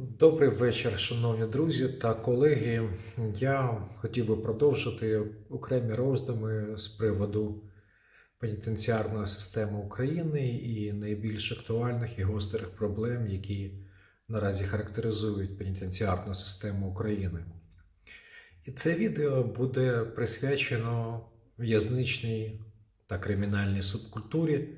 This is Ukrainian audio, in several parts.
Добрий вечір, шановні друзі та колеги. Я хотів би продовжити окремі роздуми з приводу пенітенціарної системи України і найбільш актуальних і гострих проблем, які наразі характеризують пенітенціарну систему України. І це відео буде присвячено в'язничній та кримінальній субкультурі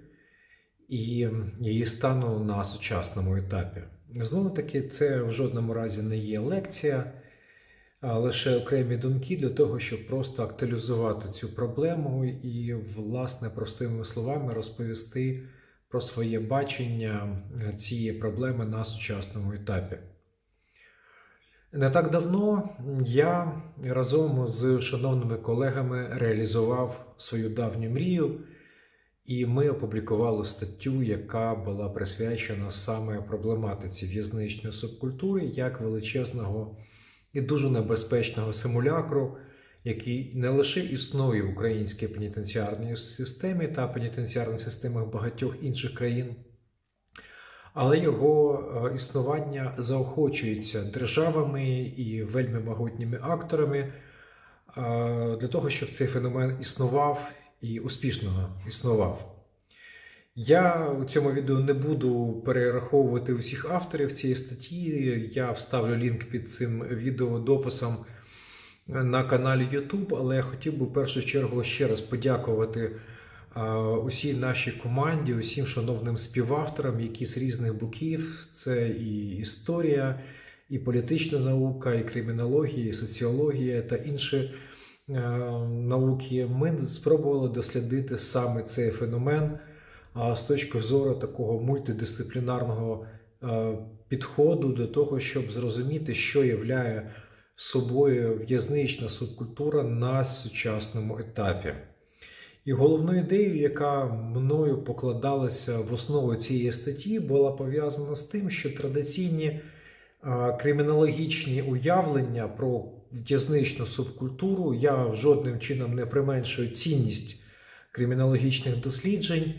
і її стану на сучасному етапі. Знову таки, це в жодному разі не є лекція, а лише окремі думки для того, щоб просто актуалізувати цю проблему і, власне, простими словами розповісти про своє бачення цієї проблеми на сучасному етапі. Не так давно я разом з шановними колегами реалізував свою давню мрію. І ми опублікували статтю, яка була присвячена саме проблематиці в'язничної субкультури як величезного і дуже небезпечного симулякру, який не лише існує в українській пенітенціарній системі та пенітенціарних системах багатьох інших країн, але його е, існування заохочується державами і вельми могутніми акторами е, для того, щоб цей феномен існував і успішно існував. Я у цьому відео не буду перераховувати усіх авторів цієї статті. Я вставлю лінк під цим відео дописом на каналі YouTube, але я хотів би в першу чергу ще раз подякувати усій нашій команді, усім шановним співавторам, які з різних боків. Це і історія, і політична наука, і кримінологія, і соціологія та інші. Е, науки, ми спробували дослідити саме цей феномен з точки зору такого мультидисциплінарного е, підходу до того, щоб зрозуміти, що являє собою в'язнична субкультура на сучасному етапі. І головною ідеєю, яка мною покладалася в основу цієї статті, була пов'язана з тим, що традиційні е, кримінологічні уявлення про в'язничну субкультуру. Я жодним чином не применшую цінність кримінологічних досліджень,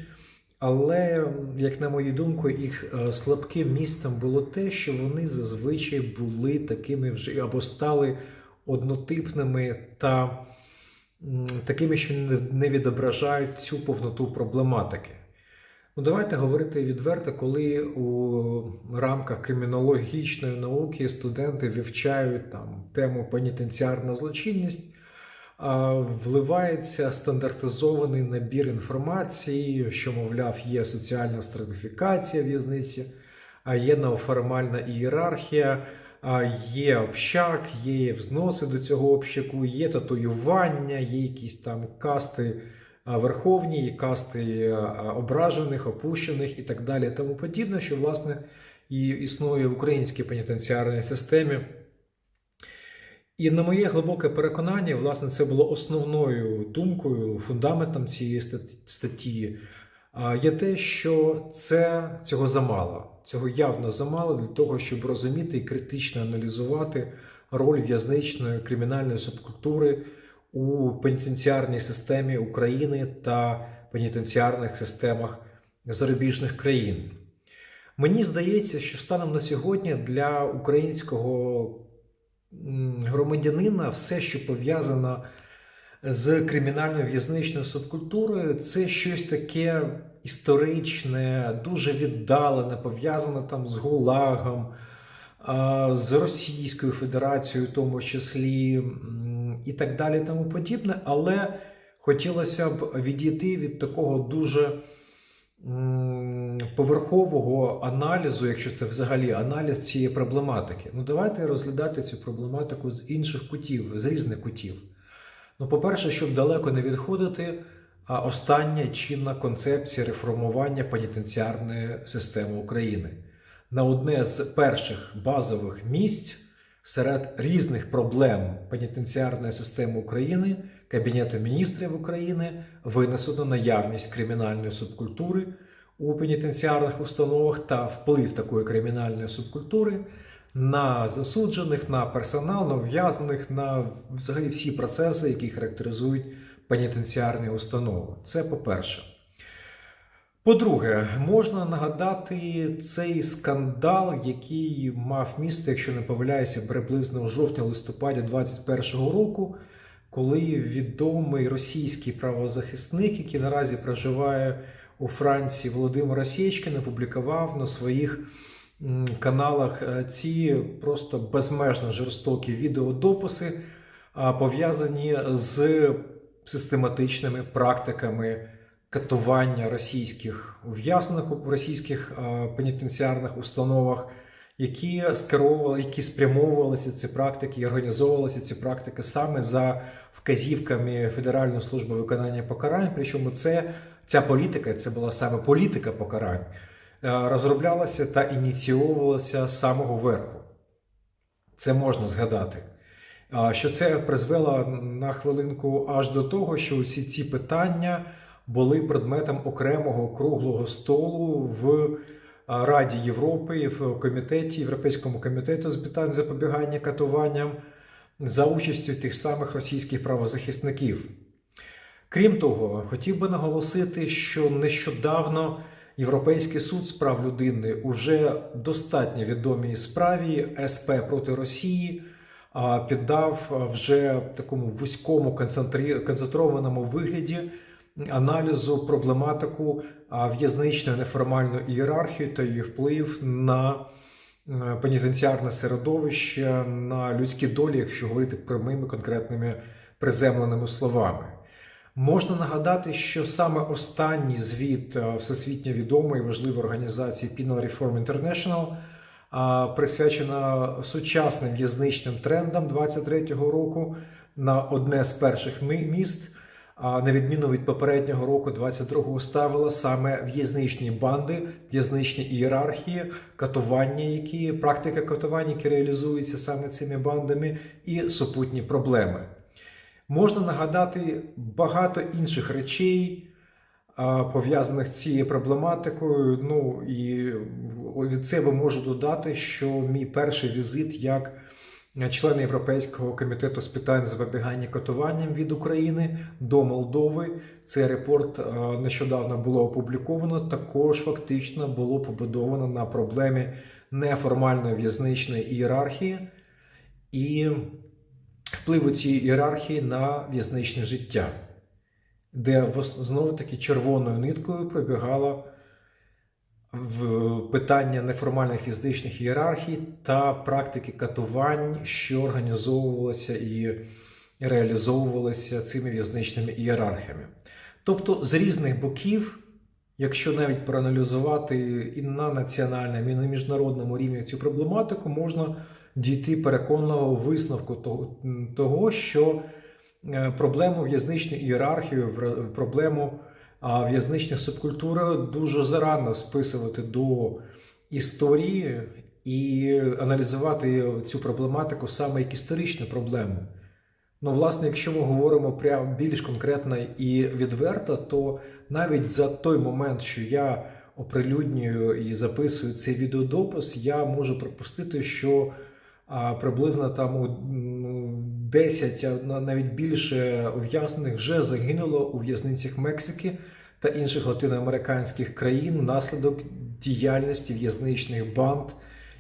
але, як на мою думку, їх е, слабким місцем було те, що вони зазвичай були такими вже або стали однотипними та такими, що не відображають цю повноту проблематики. Ну, давайте говорити відверто, коли у рамках кримінологічної науки студенти вивчають там тему пенітенціарна злочинність, вливається стандартизований набір інформації, що, мовляв, є соціальна стратифікація в'язниці, є неоформальна ієрархія, є общак, є взноси до цього общаку, є татуювання, є якісь там касти верховні, і касти ображених, опущених і так далі, тому подібне, що власне і існує в українській пенітенціарній системі. І на моє глибоке переконання, власне, це було основною думкою, фундаментом цієї статті, є те, що це цього замало. Цього явно замало для того, щоб розуміти і критично аналізувати роль в'язничної кримінальної субкультури у пенітенціарній системі України та пенітенціарних системах зарубіжних країн. Мені здається, що станом на сьогодні для українського громадянина все, що пов'язано з кримінальною в'язничною субкультурою, це щось таке історичне, дуже віддалене, пов'язане там з Гулагом, з Російською Федерацією, в тому числі і так далі, тому подібне. Але хотілося б відійти від такого дуже поверхового аналізу, якщо це взагалі аналіз цієї проблематики. Ну, давайте розглядати цю проблематику з інших кутів, з різних кутів. Ну, по-перше, щоб далеко не відходити, а остання чинна концепція реформування пенітенціарної системи України. На одне з перших базових місць серед різних проблем пенітенціарної системи України Кабінету міністрів України винесено наявність кримінальної субкультури у пенітенціарних установах та вплив такої кримінальної субкультури на засуджених, на персонал, на ув'язнених, на взагалі всі процеси, які характеризують пенітенціарні установи. Це по-перше. По-друге, можна нагадати цей скандал, який мав місце, якщо не помиляюся, приблизно у жовтні-листопаді 2021 року, коли відомий російський правозахисник, який наразі проживає у Франції, Володимир Російчкин, опублікував на своїх каналах е, ці просто безмежно жорстокі відеодописи, пов'язані з систематичними практиками катування російських ув'язнених у російських е, пенітенціарних установах, які скеровували, які спрямовувалися ці практики і організовувалися ці практики саме за вказівками Федеральної служби виконання покарань. Причому це ця політика, це була саме політика покарань, е, розроблялася та ініційовувалася з самого верху. Це можна згадати. Що це призвело на хвилинку аж до того, що усі ці питання були предметом окремого круглого столу в Раді Європи, в комітеті, Європейському комітету з питань запобігання катуванням за участю тих самих російських правозахисників. Крім того, хотів би наголосити, що нещодавно Європейський суд з прав людини у вже достатньо відомій справі СП проти Росії піддав вже такому вузькому концентрованому вигляді аналізу проблематику в'язничної неформальної ієрархії та її вплив на е, пенітенціарне середовище, на людські долі, якщо говорити прямими конкретними приземленими словами. Можна нагадати, що саме останній звіт е, всесвітньо відомої важливої організації Penal Reform International присвячена сучасним в'язничним трендам 23-го року на одне з перших міст. На відміну від попереднього року, 22-го, ставила саме в'язничні банди, в'язничні ієрархії, катування, які практика катування, які реалізуються саме цими бандами, і супутні проблеми. Можна нагадати багато інших речей, пов'язаних з цією проблематикою. Ну і від себе можу додати, що мій перший візит як член Європейського комітету з питань запобігання катуванням від України до Молдови. Цей репорт е, нещодавно було опубліковано. Також фактично було побудовано на проблемі неформальної в'язничної ієрархії і впливу цієї ієрархії на в'язничне життя, де знову таки червоною ниткою пробігало в питання неформальних фізичних ієрархій та практики катувань, що організовувалися і реалізовувалися цими в'язничними ієрархіями. Тобто, з різних боків, якщо навіть проаналізувати і на національному, і на міжнародному рівні цю проблематику, можна дійти переконного висновку того, що е, проблему в'язничної ієрархії, проблему в'язничних субкультур дуже зарано списувати до історії і аналізувати цю проблематику саме як історичну проблему. Ну, власне, якщо ми говоримо прямо більш конкретно і відверто, то навіть за той момент, що я оприлюднюю і записую цей відеодопис, я можу припустити, що приблизно там 10, а на- навіть більше ув'язнених вже загинуло у в'язницях Мексики та інших латиноамериканських країн внаслідок діяльності в'язничних банд,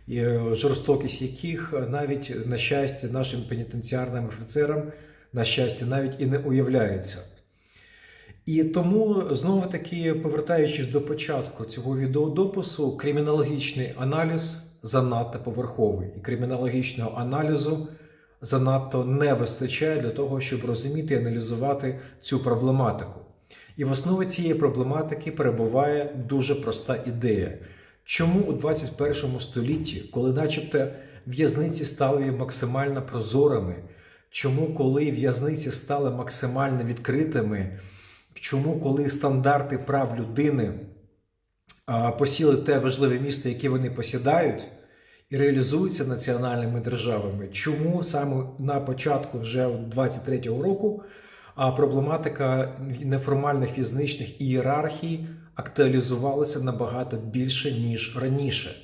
е, жорстокість яких навіть на щастя нашим пенітенціарним офіцерам, на щастя, навіть і не уявляється. І тому знову таки, повертаючись до початку цього відеодопису, кримінологічний аналіз занадто поверховий, і кримінологічного аналізу занадто не вистачає для того, щоб розуміти і аналізувати цю проблематику. І в основі цієї проблематики перебуває дуже проста ідея. Чому у 21 столітті, коли начебто в'язниці стали максимально прозорими, чому коли в'язниці стали максимально відкритими, чому коли стандарти прав людини посіли те важливе місце, яке вони посідають, і реалізуються національними державами, чому саме на початку вже 23-го року проблематика неформальних в'язничних ієрархій актуалізувалася набагато більше, ніж раніше.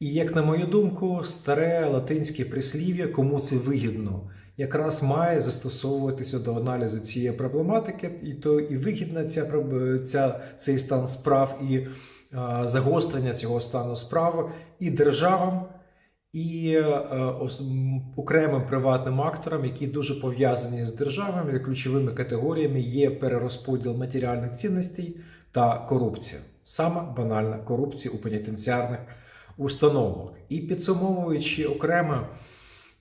І як на мою думку, старе латинське прислів'я, кому це вигідно, якраз має застосовуватися до аналізу цієї проблематики, і то і вигідна ця, ця цей стан справ, і загострення цього стану справ і державам, і е, окремим приватним акторам, які дуже пов'язані з державами, ключовими категоріями є перерозподіл матеріальних цінностей та корупція. Сама банальна корупція у пенітенціарних установах. І підсумовуючи окремо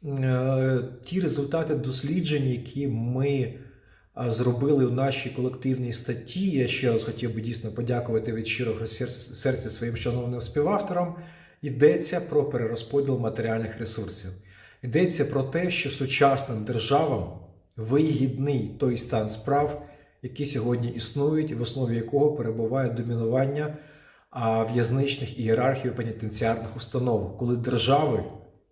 е, ті результати досліджень, які ми зробили у нашій колективній статті. Я ще раз хотів би дійсно подякувати від щирого серця своїм шановним співавторам. Йдеться про перерозподіл матеріальних ресурсів. Йдеться про те, що сучасним державам вигідний той стан справ, які сьогодні існують, в основі якого перебуває домінування в'язничних ієрархій пенітенціарних установах, коли держави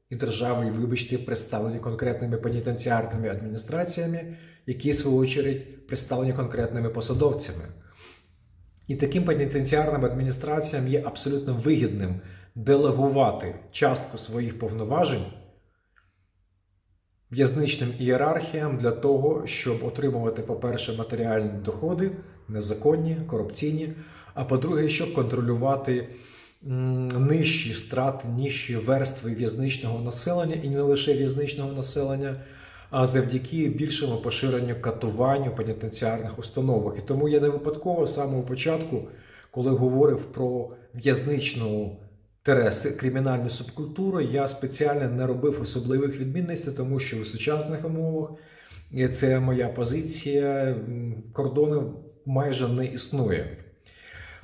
і держави, вибачте, представлені конкретними пенітенціарними адміністраціями, які в свою чергу представлені конкретними посадовцями. І таким пенітенціарним адміністраціям є абсолютно вигідним делегувати частку своїх повноважень в'язничним ієрархіям для того, щоб отримувати, по-перше, матеріальні доходи, незаконні, корупційні, а по-друге, щоб контролювати нижчі страти, нижчі верстви в'язничного населення і не лише в'язничного населення, а завдяки більшому поширенню катувань у пенітенціарних установах. І тому я не випадково з самого початку, коли говорив про в'язничну кримінальну субкультуру, я спеціально не робив особливих відмінностей, тому що у сучасних умовах це моя позиція. м, Кордону майже не існує.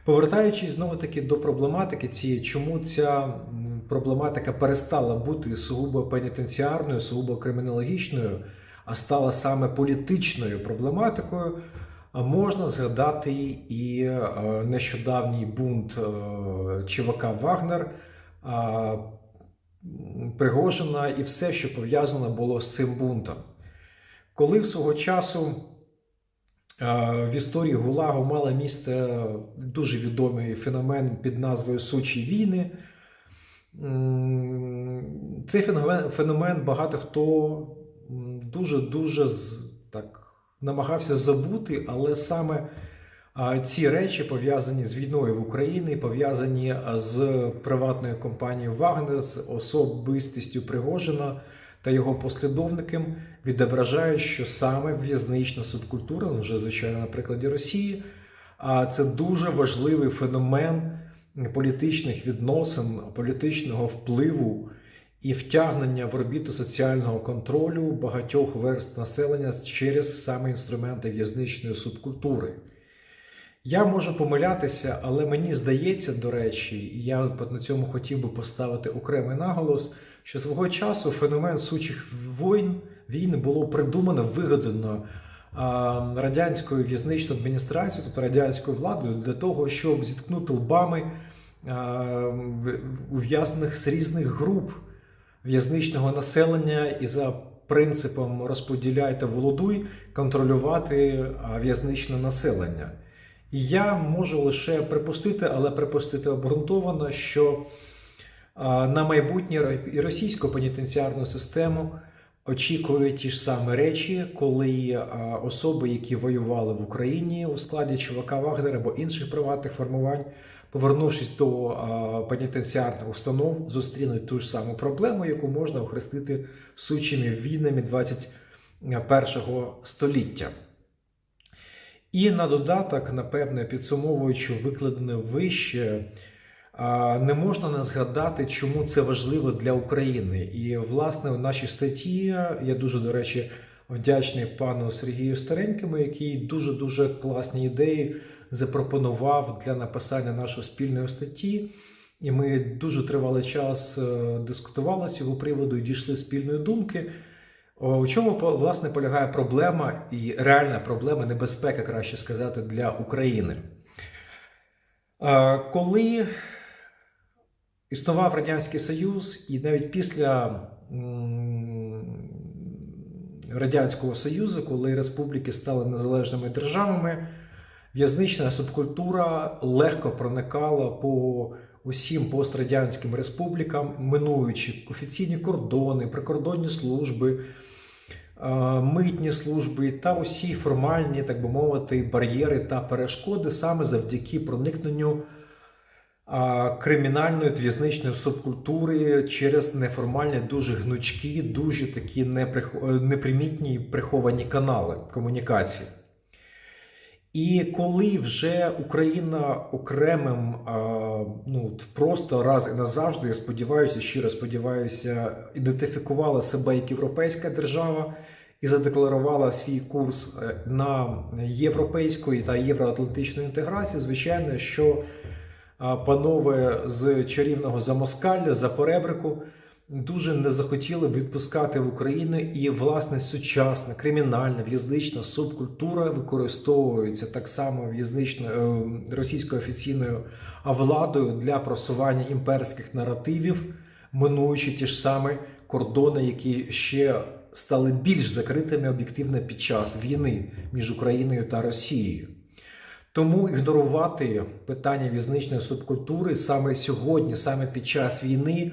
Повертаючись знову таки до проблематики цієї, чому ця проблематика перестала бути сугубо пенітенціарною, сугубо кримінологічною, а стала саме політичною проблематикою, можна згадати і е, нещодавній бунт е, ЧВК Вагнер, Пригожина і все, що пов'язано було з цим бунтом. Коли в свого часу е, в історії Гулагу мало місце дуже відомий феномен під назвою Сучі війни. Цей феномен, феномен багато хто дуже-дуже так намагався забути, але саме ці речі пов'язані з війною в Україні, пов'язані з приватною компанією Вагнер, з особистістю Пригожина та його послідовникам, відображають, що саме в'язнична субкультура, ну вже звичайно на прикладі Росії, а це дуже важливий феномен політичних відносин, політичного впливу і втягнення в орбіту соціального контролю багатьох верст населення через саме інструменти в'язничної субкультури. Я можу помилятися, але мені здається, до речі, і я на цьому хотів би поставити окремий наголос, що свого часу феномен сучих воїн війни було придумано, вигадано радянською в'язничною адміністрацією, тобто радянською владою, для того, щоб зіткнути лбами ув'язнених з різних груп в'язничного населення і за принципом розподіляй та володуй контролювати в'язничне населення. І я можу лише припустити, але припустити обґрунтовано, що на майбутнє і російську пенітенціарну систему очікують ті ж самі речі, коли особи, які воювали в Україні у складі ЧВК Вагнер або інших приватних формувань, повернувшись до пенітенціарних установ, зустрінуть ту ж саму проблему, яку можна охрестити сучими війнами 21 століття. І на додаток, напевне, підсумовуючи викладене вище, не можна не згадати, чому це важливо для України. І, власне, в нашій статті я дуже, до речі, вдячний пану Сергію Старенькому, який дуже-дуже класні ідеї запропонував для написання нашої спільної статті. І ми дуже тривалий час е, дискутували з цього приводу і дійшли спільної думки. У чому власне полягає проблема і реальна проблема, небезпека, краще сказати, для України? Е, Коли існував Радянський Союз, і навіть після Радянського Союзу, коли республіки стали незалежними державами, в'язнична субкультура легко проникала по усім пострадянським республікам, минуючи офіційні кордони, прикордонні служби, митні служби та усі формальні, так би мовити, бар'єри та перешкоди саме завдяки проникненню кримінальної твізничної субкультури через неформальні, дуже гнучкі, дуже такі е, непримітні приховані канали комунікації. І коли вже Україна окремим, ну просто раз і назавжди, я сподіваюся, щиро сподіваюся, ідентифікувала себе як європейська держава і задекларувала свій курс е, на європейську та євроатлантичну інтеграцію, звичайно, що панове з чарівного замоскалля, за перебрику, дуже не захотіли відпускати в Україну, і власне сучасна кримінальна в'язнична субкультура використовується так само в'язнично е, російською офіційною владою для просування імперських наративів, минуючи ті ж самі кордони, які ще стали більш закритими об'єктивно під час війни між Україною та Росією. Тому ігнорувати питання в'язничної субкультури саме сьогодні, саме під час війни,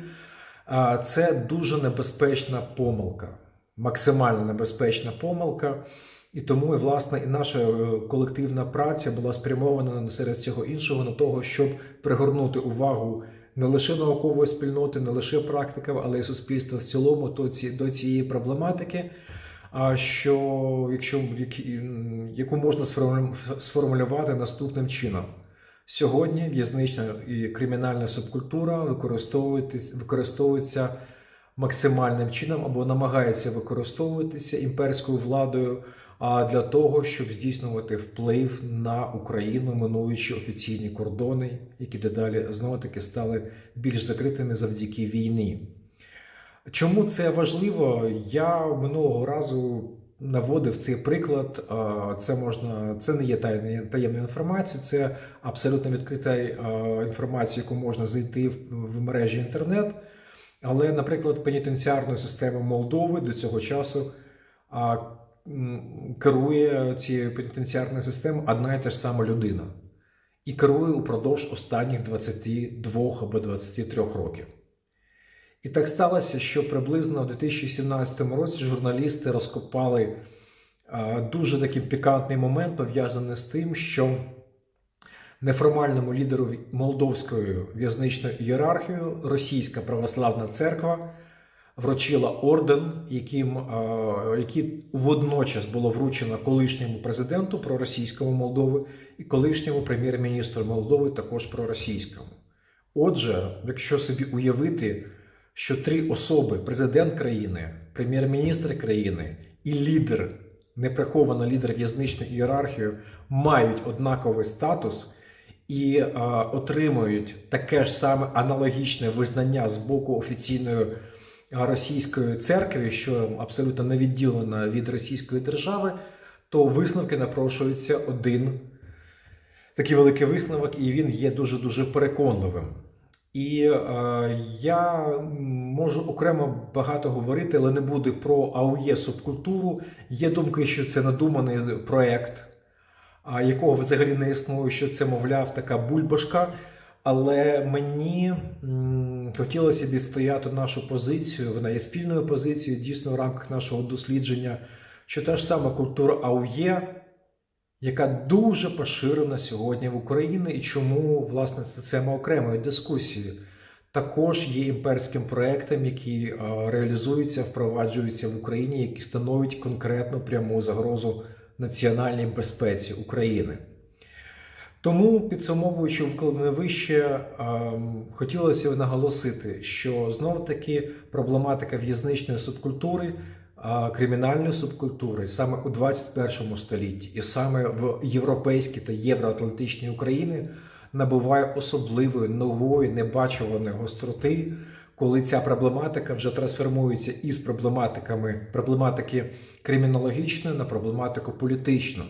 це дуже небезпечна помилка, максимально небезпечна помилка. І тому, і, власне, і наша е, колективна праця була спрямована серед всього іншого на того, щоб пригорнути увагу не лише наукової спільноти, не лише практиків, але й суспільства в цілому до цієї проблематики. Що якщо яку можна сформу- сформулювати наступним чином? Сьогодні в'язнична і кримінальна субкультура використовується, максимальним чином або намагається використовуватися імперською владою для того, щоб здійснювати вплив на Україну, минуючи офіційні кордони, які дедалі знову таки стали більш закритими завдяки війні. Чому це важливо? Я минулого разу наводив цей приклад. Це можна, це не є таємна інформація, це абсолютно відкрита інформація, яку можна знайти в, мережі інтернет. Але, наприклад, пенітенціарною системою Молдови до цього часу керує цією пенітенціарною системою одна і та ж сама людина. І керує упродовж останніх 22 або 23 років. І так сталося, що приблизно в 2017 році журналісти розкопали дуже такий пікантний момент, пов'язаний з тим, що неформальному лідеру молдовської в'язничної ієрархії Російська православна церква вручила орден, яким, який водночас було вручено колишньому президенту проросійському Молдови і колишньому прем'єр-міністру Молдови також проросійському. Отже, якщо собі уявити, що три особи: президент країни, прем'єр-міністр країни і лідер, неприховано лідер в'язничної ієрархії, мають однаковий статус і е, отримують таке ж саме аналогічне визнання з боку офіційної російської церкви, що абсолютно не відділена від російської держави, то висновки напрошується один такий великий висновок, і він є дуже дуже переконливим. І е, я можу окремо багато говорити, але не буду про АУЄ субкультуру. Є думки, що це надуманий проект, якого взагалі не існує, що це, мовляв, така бульбашка. Але мені хотілося б відстояти нашу позицію. Вона є спільною позицією, дійсно в рамках нашого дослідження, що та ж сама культура АУЄ, яка дуже поширена сьогодні в Україні, і чому власне це тема окремої дискусії, також є імперським проектом, який е, реалізується, впроваджується в Україні, який становить конкретну пряму загрозу національній безпеці України. Тому, підсумовуючи вкладене вище, ем, хотілося б наголосити, що знов таки проблематика в'язничної субкультури, кримінальної субкультури саме у 21 столітті і саме в європейській та євроатлантичній Україні набуває особливої нової небачуваної гостроти, коли ця проблематика вже трансформується із проблематиками проблематики кримінологічної на проблематику політичну.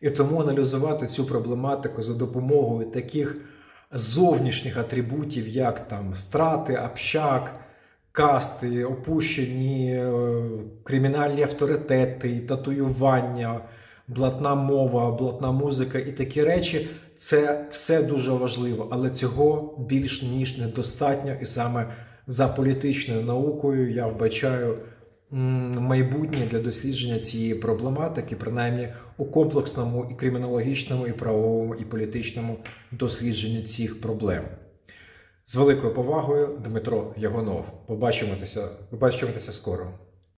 І тому аналізувати цю проблематику за допомогою таких зовнішніх атрибутів, як там страти, общак, касти, опущені е, кримінальні авторитети, татуювання, блатна мова, блатна музика і такі речі, це все дуже важливо, але цього більш ніж недостатньо, і саме за політичною наукою я вбачаю майбутнє для дослідження цієї проблематики, принаймні у комплексному і кримінологічному, і правовому, і політичному дослідженні цих проблем. З великою повагою Дмитро Ягонов. Побачимося, побачимося скоро.